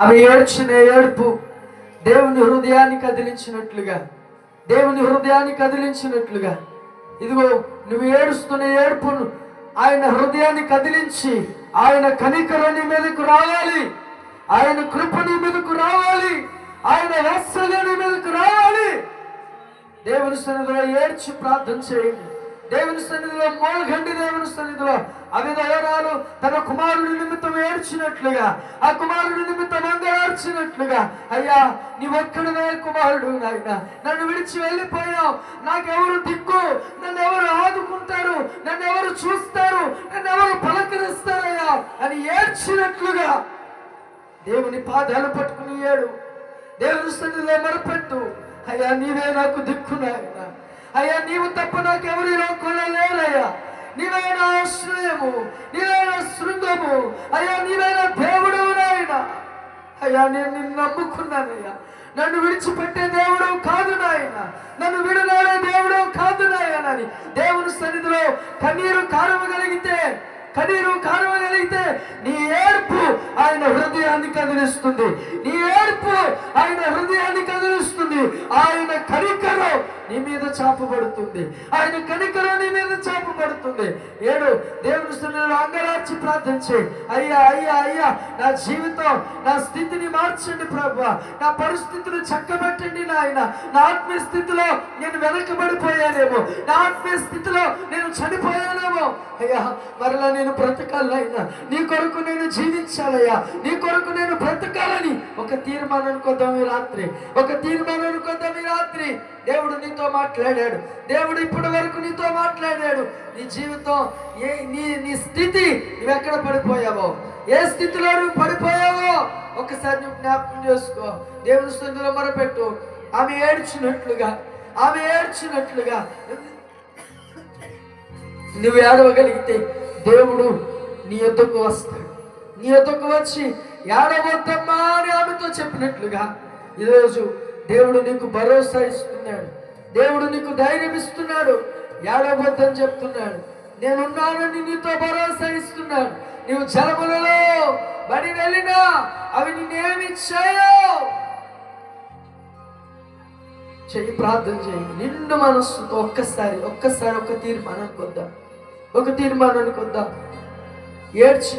ఆమె ఏడ్చిన ఏడుపు దేవుని హృదయాన్ని కదిలించినట్లుగా దేవుని హృదయాన్ని కదిలించినట్లుగా. ఇదిగో నువ్వు ఏడుస్తున్న ఏడుపును ఆయన హృదయాన్ని కదిలించి ఆయన కనికరం మీదకు రావాలి. ఆయన కృపని మీదకు రావాలి. ఆయన వాత్సల్యం మీదకు రావాలి. దేవుని సన్నిధిలో ఏడ్చి ప్రార్థన చేయండి. దేవుని సన్నిధిలో మోల్గండి దేవుని సన్నిధిలో అవిధవరాలు తన కుమారుడి నిమిత్తం ఏడ్చినట్లుగా ఆ కుమారుడి నిమిత్తం అందరార్చినట్లుగా అయ్యా నీ ఒక్కడవే కుమారుడు నాయన? నన్ను విడిచి వెళ్ళిపోయావు. నాకెవరు దిక్కు? నన్ను ఎవరు ఆదుకుంటారు? నన్ను ఎవరు చూస్తారు? నన్ను ఎవరు పలకరిస్తారయ్యా? అని ఏడ్చినట్లుగా దేవుని పాదాలు పట్టుకుని ఏడు. దేవుని సన్నిధిలో మరపెట్టు. అయ్యా నీవే నాకు దిక్కు నాయన. నీవు తప్ప నాకు ఎవరి లోకంలో లేరయ్యా నీవైన ఆశ్రయము నీవైన నా శృంగము అయ్యా నీవైన దేవుడు నాయన. అయ్యా నేను నిన్ను నమ్ముకున్నానయ్యా. నన్ను విడిచిపెట్టే దేవుడు కాదు నాయన. నన్ను విడనాడే దేవుడు కాదు నాయన అని దేవుని సన్నిధిలో కన్నీరు కారవగలిగితే కన్నీరు కారవగలిగితే నీ ఏడుపు ఆయన హృదయాన్ని కదిలిస్తుంది నీ ఏడుపు ఆయన హృదయాన్ని కదిలిస్తుంది ఆయన కనికరం నీ మీద చాపబడుతుంది ఆయన కనికరం నీ మీద చాపబడుతుంది ఏడు దేవుని సన్నిధిలో అంగరార్చి ప్రార్థించి. చేయి అయ్యా అయ్యా అయ్యా నా జీవితం నా స్థితిని మార్చండి ప్రభు. నా పరిస్థితులు చక్కబెట్టండి నాయన. నా ఆత్మీయ స్థితిలో నేను వెనకబడిపోయానేమో. నా ఆత్మీయ స్థితిలో నేను చనిపోయానేమో. అయ్యా మరలా నేను బ్రతకాలయ్యా నీ కొరకు నేను జీవించాలయ్యా. నీ కొరకు నేను బ్రతకాలని ఒక తీర్మానానికి వద్దాం ఈ రాత్రి. ఒక తీర్మానానికి వద్దాం ఈ రాత్రి. దేవుడు నీతో మాట్లాడాడు. దేవుడు ఇప్పటి వరకు నీతో మాట్లాడాడు. నీ జీవితం ఏ నీ నీ స్థితి నువ్వు ఎక్కడ పడిపోయావో? ఏ స్థితిలో నువ్వు పడిపోయావో? ఒకసారి నువ్వు జ్ఞాపకం చేసుకో. దేవుని స్థితిలో మొరపెట్టు. ఆమె ఏడ్చినట్లుగా ఆమె ఏడ్చినట్లుగా. నువ్వు ఏడవగలిగితే దేవుడు నీ యొద్దకు వస్తాడు. నీ యొద్దకు వచ్చి ఏడవద్దమ్మా అని ఆమెతో చెప్పినట్లుగా ఈరోజు దేవుడు నీకు భరోసా ఇస్తున్నాడు. దేవుడు నీకు ధైర్యం ఇస్తున్నాడు. ఏడవద్దని చెప్తున్నాడు. నేనున్నానని నీతో భరోసా ఇస్తున్నాడు. నీవు జలములలో బడి వెళ్ళినా అవి నేనేమి చేయవు చెయ్యి ప్రార్థన చేయి. నిండు మనస్సుతో ఒక్కసారి ఒక్కసారి ఒక తీర్మానానికి వద్దాం. ఒక తీర్మానానికి వద్దాం. ఏడ్చి